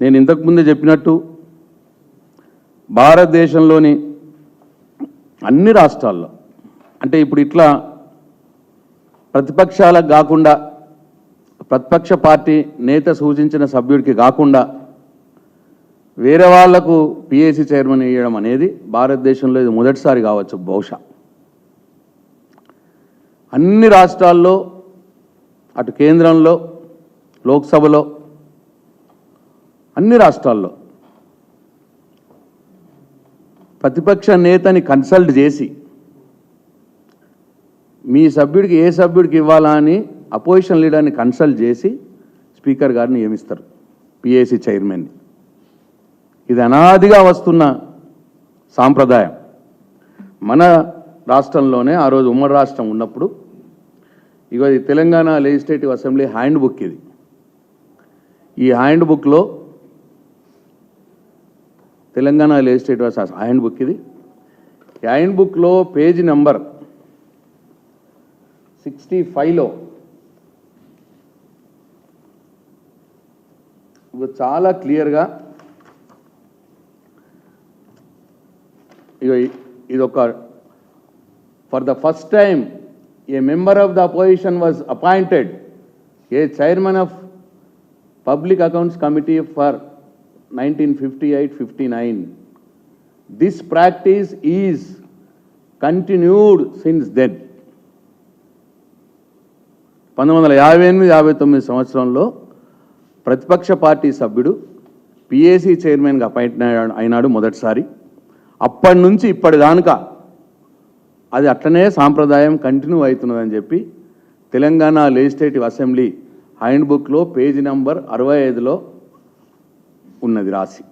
నేను ఇంతకుముందే చెప్పినట్టు భారతదేశంలోని అన్ని రాష్ట్రాల్లో అంటే ఇప్పుడు ఇట్లా ప్రతిపక్షాలకు కాకుండా ప్రతిపక్ష పార్టీ నేత సూచించిన సభ్యుడికి కాకుండా వేరే వాళ్ళకు పిఏసీ చైర్మన్ ఇవ్వడం అనేది భారతదేశంలో ఇది మొదటిసారి కావచ్చు బహుశా. అన్ని రాష్ట్రాల్లో అటు కేంద్రంలో లోక్సభలో అన్ని రాష్ట్రాల్లో. ప్రతిపక్ష నేతని కన్సల్ట్ చేసి మీ సభ్యుడికి ఏ సభ్యుడికి ఇవ్వాలా అని అపోజిషన్ లీడర్ని కన్సల్ట్ చేసి స్పీకర్ గారిని నియమిస్తారు పిఏసీ చైర్మన్ని. ఇది అనాదిగా వస్తున్న సాంప్రదాయం. మన రాష్ట్రంలోనే ఆ రోజు ఉమ్మడి రాష్ట్రం ఉన్నప్పుడు ఇగో Telangana legislative assembly hand book ఇది. ఈ హ్యాండ్ బుక్లో తెలంగాణ లెజిస్లేటివ్ అసెస్ హ్యాండ్ బుక్ ఇది. హ్యాండ్ బుక్లో పేజీ నంబర్ సిక్స్టీ ఫైవ్లో చాలా క్లియర్గా ఇదొక for the first time a member of the opposition was appointed a chairman of public accounts committee for nineteen fifty eight fifty nine. This practice is continued since then పంతొమ్మిది వందల యాభై ఎనిమిది యాభై తొమ్మిది సంవత్సరంలో ప్రతిపక్ష పార్టీ సభ్యుడు పిఏసీ చైర్మన్గా అపాయింట్ అయినాడు మొదటిసారి. అప్పటి నుంచి ఇప్పటిదానుక అది అట్లనే సాంప్రదాయం కంటిన్యూ అవుతున్నదని చెప్పి తెలంగాణ లెజిస్లేటివ్ అసెంబ్లీ హ్యాండ్ బుక్లో పేజీ నంబర్ అరవై ఐదులో ఉన్నది రాశి.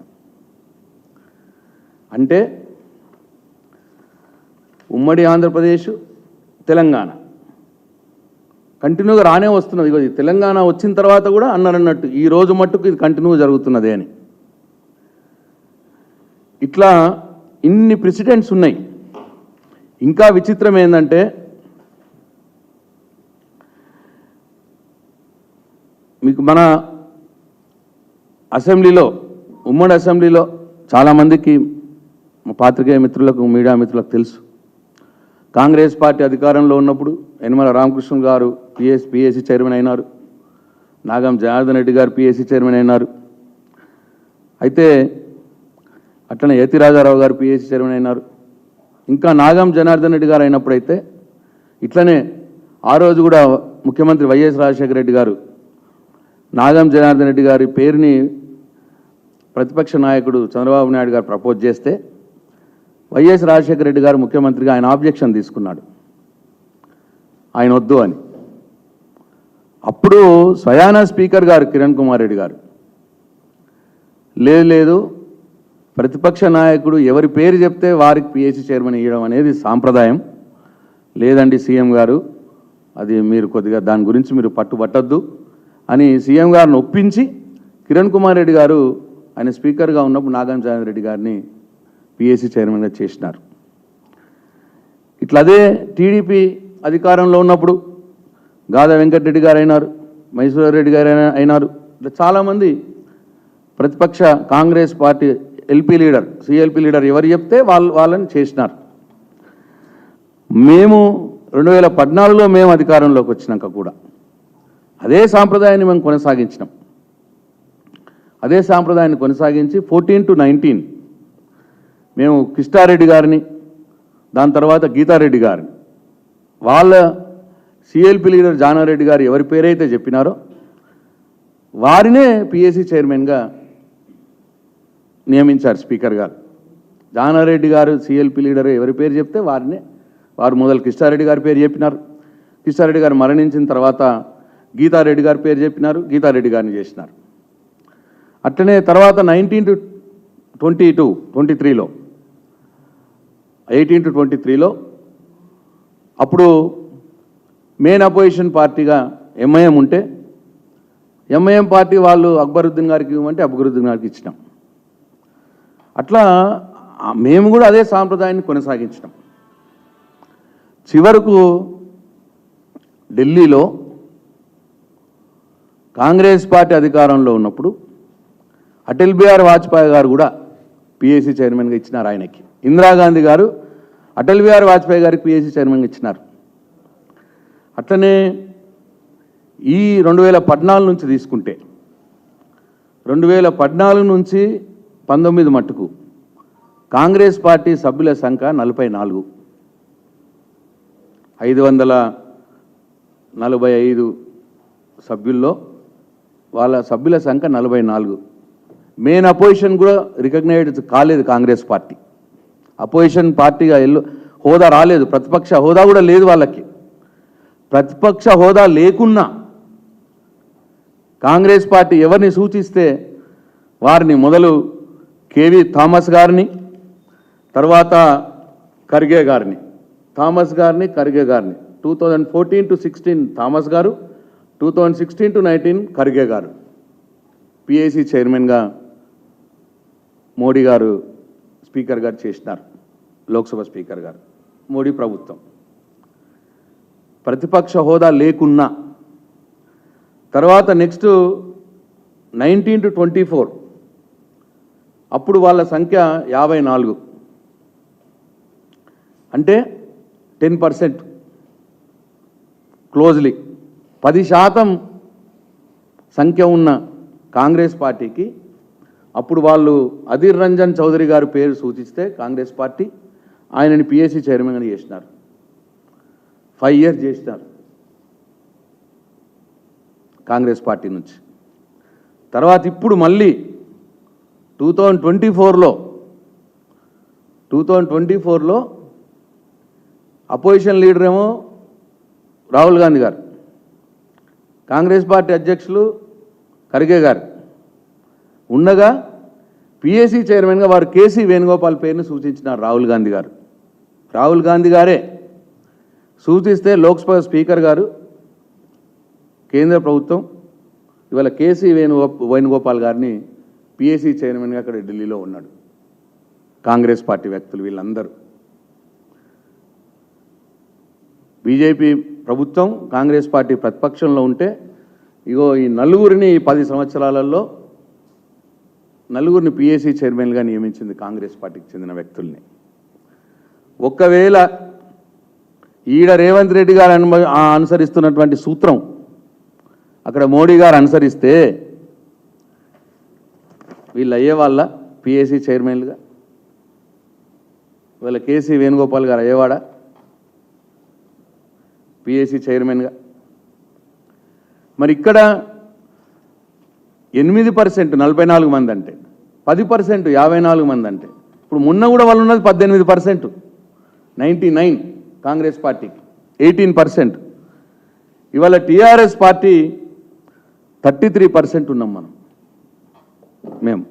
అంటే ఉమ్మడి ఆంధ్రప్రదేశ్ తెలంగాణ. కంటిన్యూగా రానే వస్తున్నది. ఇగో తెలంగాణ వచ్చిన తర్వాత కూడా అన్నారన్నట్టు ఈ రోజు మట్టుకు ఇది కంటిన్యూ జరుగుతున్నది అని. ఇట్లా ఇన్ని ప్రెసిడెంట్స్ ఉన్నాయి. ఇంకా విచిత్రం ఏంటంటే మీకు మన అసెంబ్లీలో ఉమ్మడి అసెంబ్లీలో చాలామందికి మా పాత్రికేయ మిత్రులకు మీడియా మిత్రులకు తెలుసు. కాంగ్రెస్ పార్టీ అధికారంలో ఉన్నప్పుడు Yanamala Ramakrishna garu PS PSC chairman అయినారు. నాగం జనార్దన్ రెడ్డి గారు పిఎస్సి చైర్మన్ అయినారు. అయితే అట్లనే ఏతి రాజారావు గారు పిఎస్సి చైర్మన్ అయినారు. ఇంకా నాగం జనార్దన్ రెడ్డి గారు అయినప్పుడైతే ఇట్లనే ఆ రోజు కూడా ముఖ్యమంత్రి వైఎస్ రాజశేఖర రెడ్డి గారు నాగం జనార్దన్ రెడ్డి గారి పేరుని ప్రతిపక్ష నాయకుడు చంద్రబాబు నాయుడు గారు ప్రపోజ్ చేస్తే వైఎస్ రాజశేఖర రెడ్డి గారు ముఖ్యమంత్రిగా ఆయన ఆబ్జెక్షన్ తీసుకున్నాడు. ఆయన వద్దు అని. అప్పుడు స్వయానా స్పీకర్ గారు కిరణ్ కుమార్ రెడ్డి గారు లేదు లేదు ప్రతిపక్ష నాయకుడు ఎవరి పేరు చెప్తే వారికి పిఎస్సి చైర్మన్ ఇవ్వడం అనేది సాంప్రదాయం. లేదండి సీఎం గారు అది మీరు కొద్దిగా దాని గురించి మీరు పట్టుబట్టద్దు అని సీఎం గారిని ఒప్పించి కిరణ్ కుమార్ రెడ్డి గారు ఆయన స్పీకర్గా ఉన్నప్పుడు నాగార్జున రెడ్డి గారిని పిఎస్సి చైర్మన్గా చేసినారు. ఇట్లా అదే టీడీపీ అధికారంలో ఉన్నప్పుడు గాదా వెంకటరెడ్డి గారు అయినారు మైసూర్ గారు అయినారు. ఇట్లా చాలామంది ప్రతిపక్ష Congress party LP leader CLP leader ఎవరు చెప్తే వాళ్ళు వాళ్ళని చేసినారు. మేము రెండు వేల పద్నాలుగులో మేము అధికారంలోకి వచ్చినాక కూడా అదే సాంప్రదాయాన్ని మేము కొనసాగించినాం. అదే సాంప్రదాయాన్ని కొనసాగించి ఫోర్టీన్ టు నైన్టీన్ మేము కృష్ణారెడ్డి గారిని దాని తర్వాత గీతారెడ్డి గారిని. వాళ్ళ సిఎల్పి లీడర్ జానారెడ్డి గారు ఎవరి పేరైతే చెప్పినారో వారినే పిఎస్సి చైర్మన్గా నియమించారు స్పీకర్ గారు. జానారెడ్డి గారు సిఎల్పి లీడర్ ఎవరి పేరు చెప్తే వారినే వారు మొదలు కృష్ణారెడ్డి గారి పేరు చెప్పినారు. కృష్ణారెడ్డి గారు మరణించిన తర్వాత గీతారెడ్డి గారి పేరు చెప్పినారు గీతారెడ్డి గారిని చేసినారు. అట్లనే తర్వాత nineteen to twenty two twenty త్రీలో ఎయిటీన్ టు ట్వంటీ త్రీలో అప్పుడు మెయిన్ అపోజిషన్ పార్టీగా ఎంఐఎం ఉంటే ఎంఐఎం పార్టీ వాళ్ళు అక్బరుద్దీన్ గారికి ఇవ్వమంటే అక్బరుద్దీన్ గారికి ఇచ్చినాం. అట్లా మేము కూడా అదే సాంప్రదాయాన్ని కొనసాగించినాం. చివరకు ఢిల్లీలో కాంగ్రెస్ పార్టీ అధికారంలో ఉన్నప్పుడు అటల్ బిహారీ వాజ్పేయి గారు కూడా పిఎస్సీ చైర్మన్గా ఇచ్చినారు ఆయనకి. ఇందిరాగాంధీ గారు అటల్ బిహారీ వాజ్పేయి గారికి పిఎస్సీ చైర్మన్గా ఇచ్చినారు. అట్లనే ఈ రెండు వేల పద్నాలుగు నుంచి తీసుకుంటే రెండు వేల పద్నాలుగు నుంచి పంతొమ్మిది మట్టుకు కాంగ్రెస్ పార్టీ సభ్యుల సంఖ్య నలభై నాలుగు. ఐదు వందల నలభై ఐదు సభ్యుల్లో వాళ్ళ సభ్యుల సంఖ్య నలభై నాలుగు. మెయిన్ అపోజిషన్ కూడా రికగ్నైజ్ కాలేదు కాంగ్రెస్ పార్టీ. అపోజిషన్ పార్టీగా ఎల్లు హోదా రాలేదు. ప్రతిపక్ష హోదా కూడా లేదు వాళ్ళకి. ప్రతిపక్ష హోదా లేకున్నా కాంగ్రెస్ పార్టీ ఎవరిని సూచిస్తే వారిని మొదలు కేవి థామస్ గారిని తర్వాత ఖర్గే గారిని. థామస్ గారిని ఖర్గే గారిని. Two thousand fourteen to sixteen Thomas గారు two thousand sixteen to nineteen Kharge గారు. పిఏసి చైర్మన్గా మోడీ గారు స్పీకర్ గారు చేసినారు లోక్సభ స్పీకర్ గారు. మోడీ ప్రభుత్వం. ప్రతిపక్ష హోదా లేకున్నా తర్వాత next nineteen to twenty four అప్పుడు వాళ్ళ సంఖ్య యాభై నాలుగు. అంటే టెన్ పర్సెంట్ క్లోజ్లీ. పది శాతం సంఖ్య ఉన్న కాంగ్రెస్ పార్టీకి అప్పుడు వాళ్ళు అధీర్ రంజన్ చౌదరి గారి పేరు సూచిస్తే కాంగ్రెస్ పార్టీ ఆయనని పిఎస్సి చైర్మన్గా చేసినారు. ఫైవ్ ఇయర్స్ చేసినారు. కాంగ్రెస్ పార్టీ నుంచి. తర్వాత ఇప్పుడు మళ్ళీ టూ థౌజండ్ ట్వంటీ ఫోర్లో టూ థౌజండ్ ట్వంటీ ఫోర్లో అపోజిషన్ లీడర్ ఏమో రాహుల్ గాంధీ గారు. కాంగ్రెస్ పార్టీ అధ్యక్షులు ఖర్గే గారు. ఉండగా పిఎస్సి చైర్మన్గా వారు కేసీ వేణుగోపాల్ పేరును సూచించినారు రాహుల్ గాంధీ గారు. రాహుల్ గాంధీ గారే సూచిస్తే లోక్సభ స్పీకర్ గారు కేంద్ర ప్రభుత్వం ఇవాళ కేసీ వేణుగో వేణుగోపాల్ గారిని పిఎస్సి చైర్మన్గా అక్కడ ఢిల్లీలో ఉన్నాడు. కాంగ్రెస్ పార్టీ వ్యక్తులు వీళ్ళందరూ. బీజేపీ ప్రభుత్వం కాంగ్రెస్ పార్టీ ప్రతిపక్షంలో ఉంటే ఇగో ఈ నలుగురిని పది సంవత్సరాలలో నలుగురిని పిఎస్సి చైర్మన్గా నియమించింది కాంగ్రెస్ పార్టీకి చెందిన వ్యక్తుల్ని. ఒక్కవేళ ఈడ రేవంత్ రెడ్డి గారు అనుమ అనుసరిస్తున్నటువంటి సూత్రం అక్కడ మోడీ గారు అనుసరిస్తే వీళ్ళు అయ్యేవాళ్ళ పిఎస్సీ పిఎస్సి చైర్మన్లుగా? వీళ్ళ కేసీ వేణుగోపాల్ గారు అయ్యేవాడా? పిఎస్సి చైర్మన్గా? మరి ఇక్కడ ఎనిమిది పర్సెంట్ నలభై నాలుగు మంది అంటే. పది పర్సెంట్ యాభై నాలుగు మంది అంటే. ఇప్పుడు మొన్న కూడా వాళ్ళు ఉన్నది పద్దెనిమిది పర్సెంట్. నైంటీ నైన్ కాంగ్రెస్ పార్టీకి ఎయిటీన్ పర్సెంట్. ఇవాళ TRS party thirty three percent ఉన్నాం మనం. మేము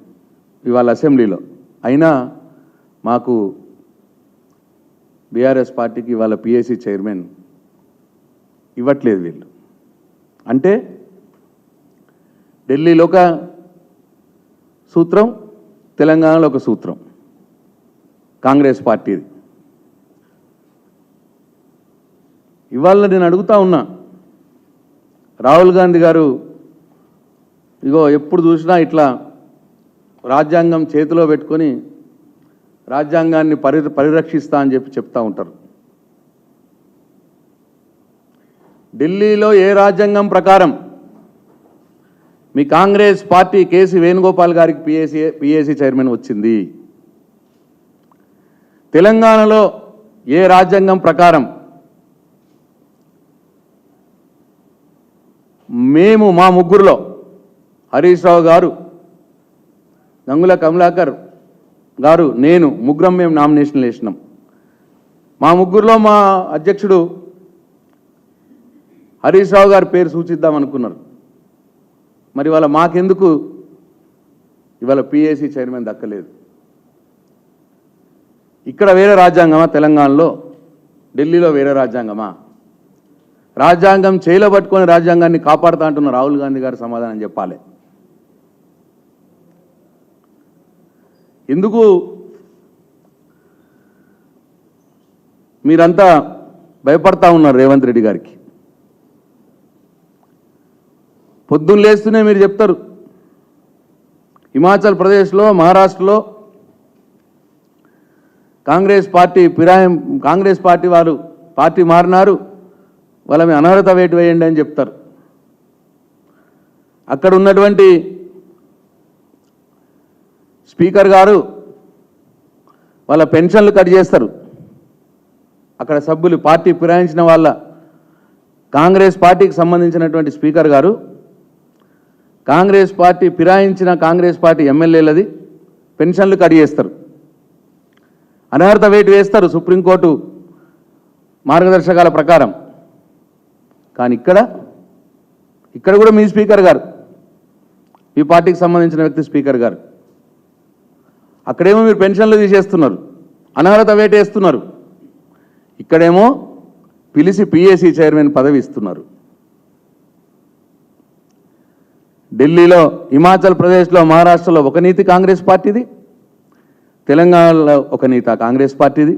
ఇవాళ అసెంబ్లీలో. అయినా మాకు బీఆర్ఎస్ పార్టీకి ఇవాళ పిఎస్సి చైర్మన్ ఇవ్వట్లేదు వీళ్ళు. అంటే ఢిల్లీలో ఒక సూత్రం తెలంగాణలో ఒక సూత్రం. కాంగ్రెస్ పార్టీది. ఇవాళ నేను అడుగుతా ఉన్నా రాహుల్ గాంధీ గారు ఇగో ఎప్పుడు చూసినా ఇట్లా రాజ్యాంగం చేతిలో పెట్టుకొని రాజ్యాంగాన్ని పరి పరిరక్షిస్తా అని చెప్పి చెప్తా ఉంటారు. ఢిల్లీలో ఏ రాజ్యాంగం ప్రకారం మీ కాంగ్రెస్ పార్టీ కేసీ వేణుగోపాల్ గారికి పిఏసీ పిఏసీ చైర్మన్ వచ్చింది. తెలంగాణలో ఏ రాజ్యాంగం ప్రకారం మేము మా ముగ్గురులో హరీష్ రావు గారు గంగుల కమలాకర్ గారు నేను ముగ్గురం మేము నామినేషన్లు వేసినాం. మా ముగ్గురులో మా అధ్యక్షుడు హరీష్ రావు గారి పేరు సూచిద్దాం అనుకున్నారు. మరి ఇవాళ మాకెందుకు? ఇవాళ పిఏసీ చైర్మన్ దక్కలేదు. ఇక్కడ వేరే రాజ్యాంగమా తెలంగాణలో? ఢిల్లీలో వేరే రాజ్యాంగమా? రాజ్యాంగం చేయిలో పట్టుకొని రాజ్యాంగాన్ని కాపాడుతా అంటున్న రాహుల్ గాంధీ గారు సమాధానం చెప్పాలి. ఎందుకు? మీరంతా భయపడతా ఉన్నారు రేవంత్ రెడ్డి గారికి. పొద్దున్న లేస్తూనే మీరు చెప్తారు. హిమాచల్ ప్రదేశ్లో మహారాష్ట్రలో కాంగ్రెస్ పార్టీ పిరాయం కాంగ్రెస్ పార్టీ వారు పార్టీ మారినారు. వాళ్ళ మీ అనర్హత వేటు వేయండి అని చెప్తారు. అక్కడ ఉన్నటువంటి స్పీకర్ గారు వాళ్ళ పెన్షన్లు కట్ చేస్తారు. అక్కడ సభ్యులు పార్టీ ఫిరాయించిన వాళ్ళ కాంగ్రెస్ పార్టీకి సంబంధించినటువంటి స్పీకర్ గారు కాంగ్రెస్ పార్టీ ఫిరాయించిన కాంగ్రెస్ పార్టీ ఎమ్మెల్యేలది పెన్షన్లు కట్ చేస్తారు. అనర్హత వేటు వేస్తారు సుప్రీంకోర్టు మార్గదర్శకాల ప్రకారం. కానీ ఇక్కడ ఇక్కడ కూడా మీ స్పీకర్ గారు మీ పార్టీకి సంబంధించిన వ్యక్తి స్పీకర్ గారు. అక్కడేమో మీరు పెన్షన్లు తీసేస్తున్నారు అనర్హత వేటేస్తున్నారు వేస్తున్నారు. ఇక్కడేమో పిలిచి పిఎస్సి చైర్మన్ పదవి ఇస్తున్నారు. ఢిల్లీలో హిమాచల్ ప్రదేశ్లో మహారాష్ట్రలో ఒక నీతి కాంగ్రెస్ పార్టీది తెలంగాణలో ఒక నీత కాంగ్రెస్ పార్టీది.